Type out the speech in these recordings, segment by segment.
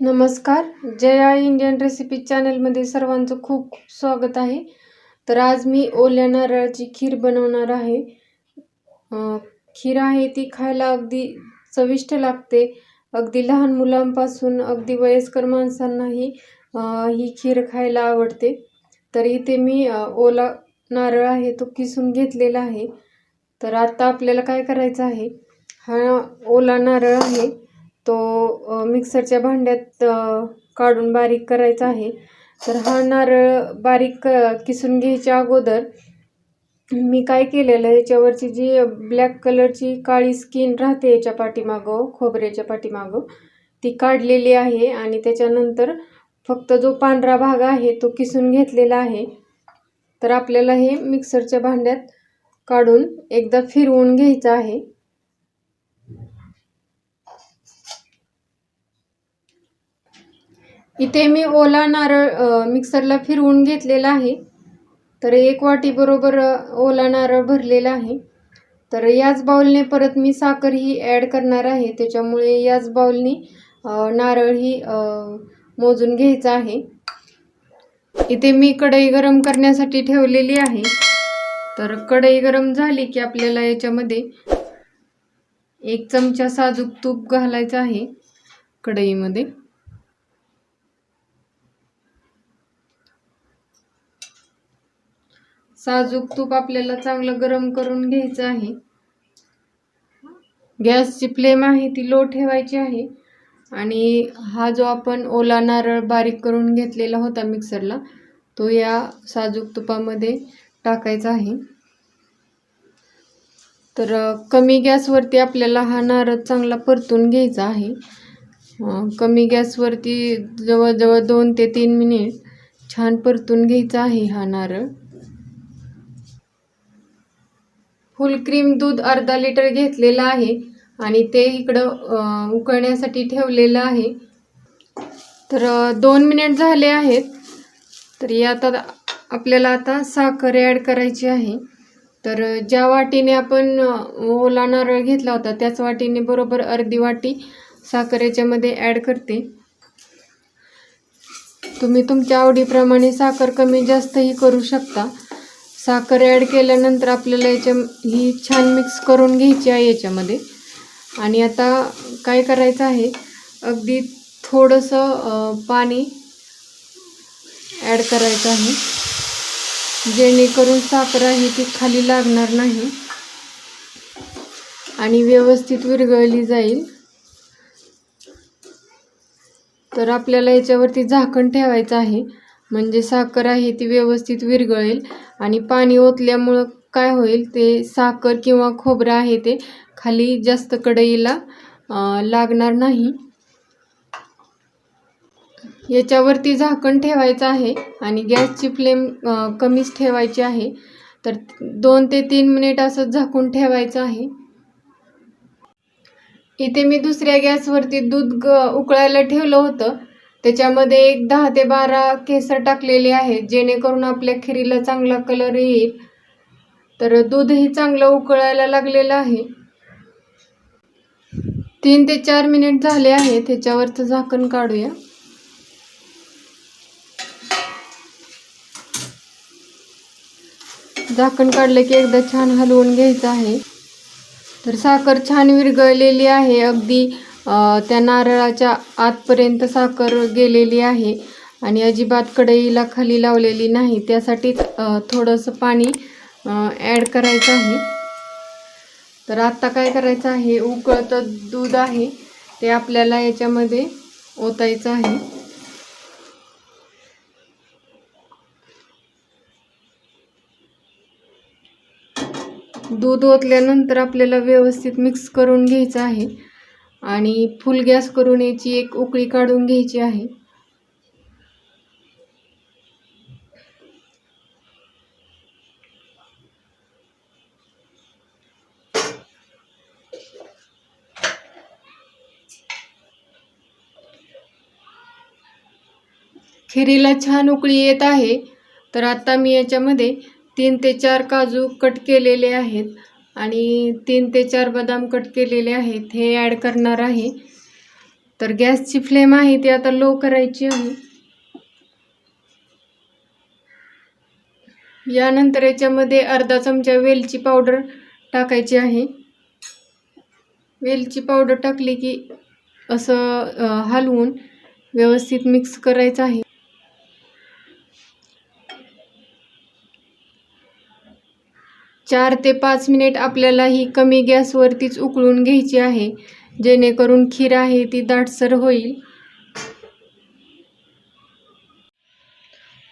नमस्कार. Jaya Indian recipe चॅनलमध्ये सर्वांचं खूप खूप स्वागत आहे. तर आज मी ओल्या नारळाची खीर बनवणार आहे. खीर आहे ती खायला अगदी चविष्ट लागते. अगदी लहान मुलांपासून अगदी वयस्कर माणसांनाही ही खीर खायला आवडते. तर इथे मी ओला नारळ आहे तो किसून घेतलेला आहे. तर आता आपल्याला काय करायचं आहे? हा ओला नारळ आहे. तो मिक्सरच्या भांड्यात काढून बारीक करायचा आहे. तर हा नारळ बारीक क किसून घ्यायच्या अगोदर मी काय केलेलं आहे याच्यावरची जी ब्लॅक कलरची काळी स्किन राहते याच्या पाठीमागं खोबऱ्याच्या पाठीमागं ती काढलेली आहे आणि त्याच्यानंतर फक्त जो पांढरा भाग आहे तो किसून घेतलेला आहे. तर आपल्याला हे मिक्सरच्या भांड्यात काढून एकदा फिरवून घ्यायचं आहे. इथे मी ओला नारळ मिक्सरला फिरवून घेतलेला आहे. तर एक वाटीबरोबर ओला नारळ भरलेला आहे. तर याच बाउलने परत मी साखर ही ॲड करणार आहे. त्याच्यामुळे याच बाऊलने नारळ ही मोजून घ्यायचा आहे. इथे मी कढई गरम करण्यासाठी ठेवलेली आहे. तर कढई गरम झाली की आपल्याला याच्यामध्ये एक चमचा साजूक तूप घालायचं आहे कढईमध्ये. साजूक तूप आपल्याला चांगलं गरम करून घ्यायचं आहे. गॅसची फ्लेम आहे ती लो ठेवायची आहे. आणि हा जो आपण ओला नारळ बारीक करून घेतलेला होता मिक्सरला तो या साजूक तुपामध्ये टाकायचा आहे. तर कमी गॅसवरती आपल्याला हा नारळ चांगला परतून घ्यायचा आहे. कमी गॅसवरती जवळजवळ दोन ते तीन मिनिट छान परतून घ्यायचा आहे हा नारळ. फुल क्रीम दूध अर्धा लिटर घेतलेलं आहे आणि ते इकडं उकळण्यासाठी ठेवलेलं आहे. तर दोन मिनिट झाले आहेत. तर आता आपल्याला आता साखर ॲड करायची आहे. तर ज्या वाटीने आपण ओला नारळ घेतला होता त्याच वाटीने बरोबर अर्धी वाटी साखर याच्यामध्ये ॲड करते. तुम्ही तुमच्या आवडीप्रमाणे साखर कमी जास्तही करू शकता. साखर ॲड केल्यानंतर आपल्याला याच्या ही छान मिक्स करून घ्यायची आहे याच्यामध्ये. आणि आता काय करायचं आहे अगदी थोडंसं पाणी ॲड करायचं आहे. जेणेकरून साखर आहे ती खाली लागणार नाही. आणि व्यवस्थित विरघळली जाईल. तर आपल्याला याच्यावरती झाकण ठेवायचं आहे. म्हणजे साखर आहे ती व्यवस्थित विरघळेल आणि पाणी ओतल्यामुळं काय होईल ते साखर किंवा खोबरं आहे ते खाली जास्त कढईला लागणार नाही. याच्यावरती झाकण ठेवायचं आहे आणि गॅसची फ्लेम कमीच ठेवायची आहे. तर दोन ते तीन मिनिट असं झाकून ठेवायचं आहे. इथे मी दुसऱ्या गॅसवरती दूध ग उकळायला ठेवलं होतं. त्याच्यामध्ये एक दहा ते बारा केसर टाकलेले आहेत जेणेकरून आपल्या खिरीला चांगला कलर येईल. तर दूधही चांगलं उकळायला लागलेलं आहे. तीन ते चार मिनिट झाले आहे त्याच्यावरचं झाकण काढूया. झाकण काढलं की एकदा छान हलवून घ्यायचं आहे. तर साखर छान विरघळलेली आहे अगदी त्या नारळाच्या आतपर्यंत साखर गेलेली आहे आणि अजिबात कढईला खाली लावलेली नाही. त्यासाठीच थोडंसं पाणी ॲड करायचं आहे. तर आत्ता काय करायचं आहे? उकळतं दूध आहे. ते आपल्याला याच्यामध्ये ओतायचं आहे. दूध ओतल्यानंतर आपल्याला व्यवस्थित मिक्स करून घ्यायचं आहे. आणि फुल गॅस करून याची एक उकळी काढून घ्यायची आहे. खिरीला छान उकळी येत आहे. तर आता मी याच्यामध्ये तीन ते चार काजू कट केलेले आहेत. आणि तीन ते चार बदाम कट केलेले आहेत. हे ॲड करणार आहे. तर गॅसची फ्लेम आहे ती आता लो करायची आहे. यानंतर याच्यामध्ये अर्धा चमचा वेलची पावडर टाकायची आहे. वेलची पावडर टाकली की असं हलवून व्यवस्थित मिक्स करायचं आहे. चार ते पाच मिनिट आपल्याला ही कमी गॅसवरतीच उकळून घ्यायची आहे. जेणेकरून खीर आहे ती दाटसर होईल.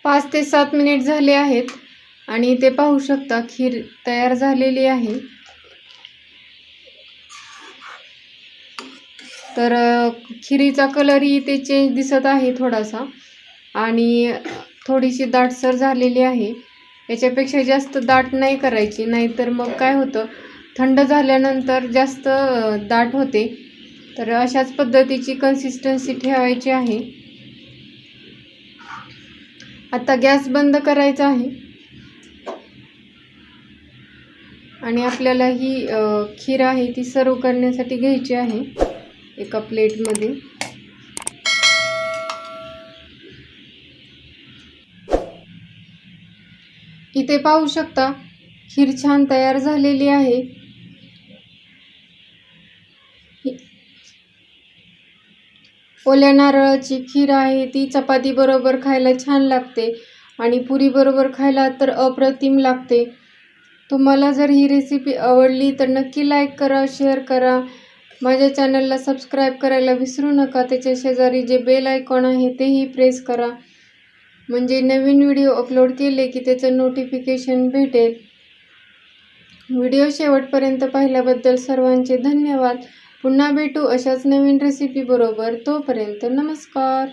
पाच ते सात मिनिट झाले आहेत आणि ते पाहू शकता खीर तयार झालेली आहे. तर खिरीचा कलरही ते चेंज दिसत आहे थोडासा आणि थोडीशी दाटसर झालेली आहे. याच्यापेक्षा जास्त दाट नाही करायची नाहीतर मग काय होतं? थंड झाल्यानंतर जास्त दाट होते. तर अशाच पद्धतीची कन्सिस्टन्सी ठेवायची आहे. आता गॅस बंद करायचा आहे. आणि आपल्याला ही खीर आहे ती सर्व करण्यासाठी घ्यायची आहे. एका प्लेटमध्ये इथे पाहू शकता खीर छान तयार झालेली आहे. ओल्या नारळाची खीर आहे ती चपाती बरोबर खायला छान लागते आणि पुरी बरोबर खायला तर अप्रतिम लागते. तुम्हाला जर ही रेसिपी आवडली तर नक्की लाईक करा शेअर करा. माझ्या चॅनलला सबस्क्राईब करायला विसरू नका त्याच्या शेजारी जे बेल आयकॉन आहे तेही प्रेस करा. म्हणजे नवीन व्हिडिओ अपलोड केले की त्याचं नोटिफिकेशन भेटेल. व्हिडिओ शेवटपर्यंत पाहिल्याबद्दल सर्वांचे धन्यवाद. पुन्हा भेटू अशाच नवीन रेसिपी बरोबर. तोपर्यंत नमस्कार.